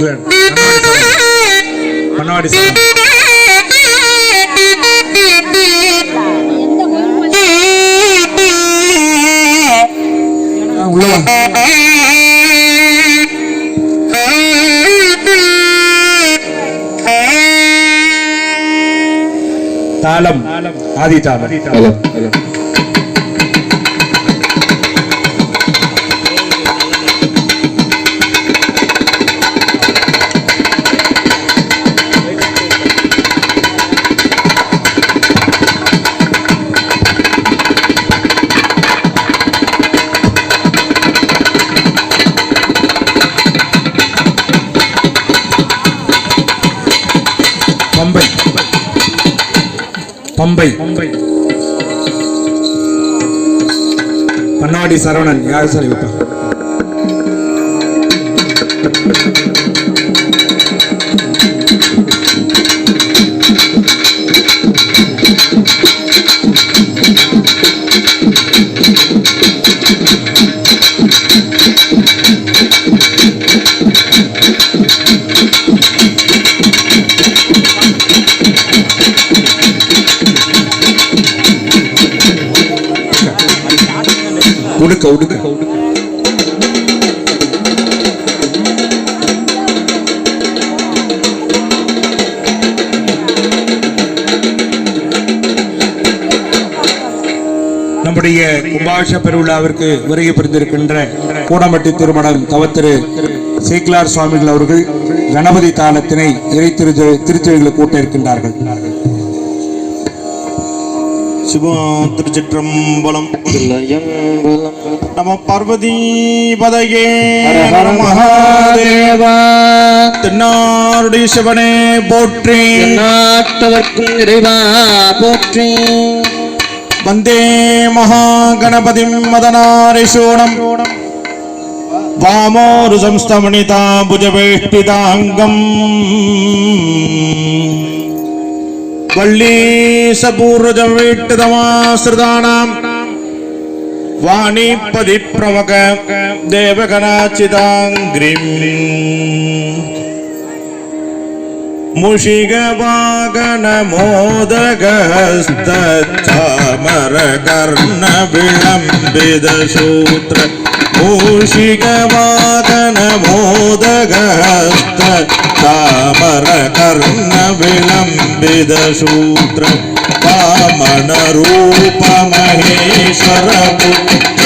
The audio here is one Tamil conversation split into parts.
ஈக்குவல் மணவாடி தாளம். ஆதி தாளம். பம்பை. பன்னாடி சரவணன் யார் சார் வைப்பா உடுக்க நம்முடைய கும்பாஷ பெருவிழாவிற்கு வருகை புரிந்திருக்கின்ற கூடமட்டி திருமணம் தவத்திரு சேக்கிலார் சுவாமிகள் அவர்கள் கணபதி தாளத்தினை இறை திரு திருச்செவிகளை கூட்ட இருக்கின்றார்கள் சிவம் திருச்சிற்றம்பலம் நம பார்வதி ஹர மகாதேவா. தென்னாருடைய சிவனே போற்றி. நாட்டவர்க்கும் இறைவா போற்றி. வந்தே மகா கணபதி மதனாரிஷோணம் வாமோரு சம்ஸ்தமணிதா புஜவேஷ்டிதாங்கம். வள்ளீசபூர்வஜம் வீட்டுதமாசிரிதானாம் வாணிப்பதி பிரமக தேவகணாச்சிதாங்கிரிம். முஷிகவாகன மோதகஸ்த अमरकर्ण विलम्बितसूत्र वामनरूपमहेश्वरपुत्र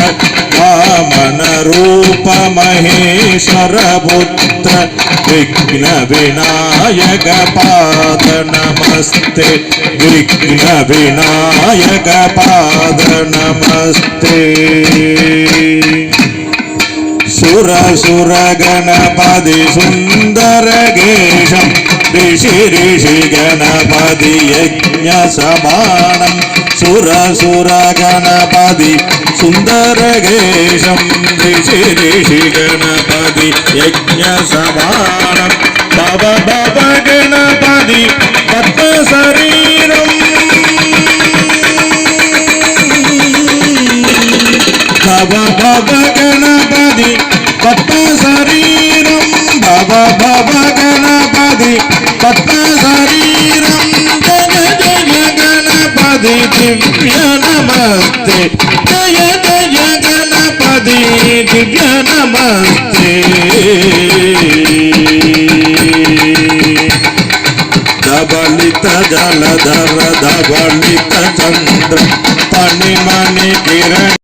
वामनरूपमहेश्वरपुत्र विघ्नविनायकपाद नमस्ते विघ्नविनायकपाद नमस्ते சுரகணபதி சுந்தரகேஷம். ரிஷி ரிஷி கணபதி யஜ்ஞ சமானம் சுரசுரகணபதி சுந்தரகேஷம். ரிஷி ரிஷி கணபதி யஜ்ஞ சமானம் பவ பவ கணபதி பத்மசரீரம். பவ பவ పద్మ శరీరం భవ భవ గణపతి పద్మ శరీరం జయ జయ గణపతి దివ్య నమస్తే జయ జయ గణపతి దివ్య నమస్తే ధబలిత జలధర ధబలిత చంద్ర పని మణి కిరణ్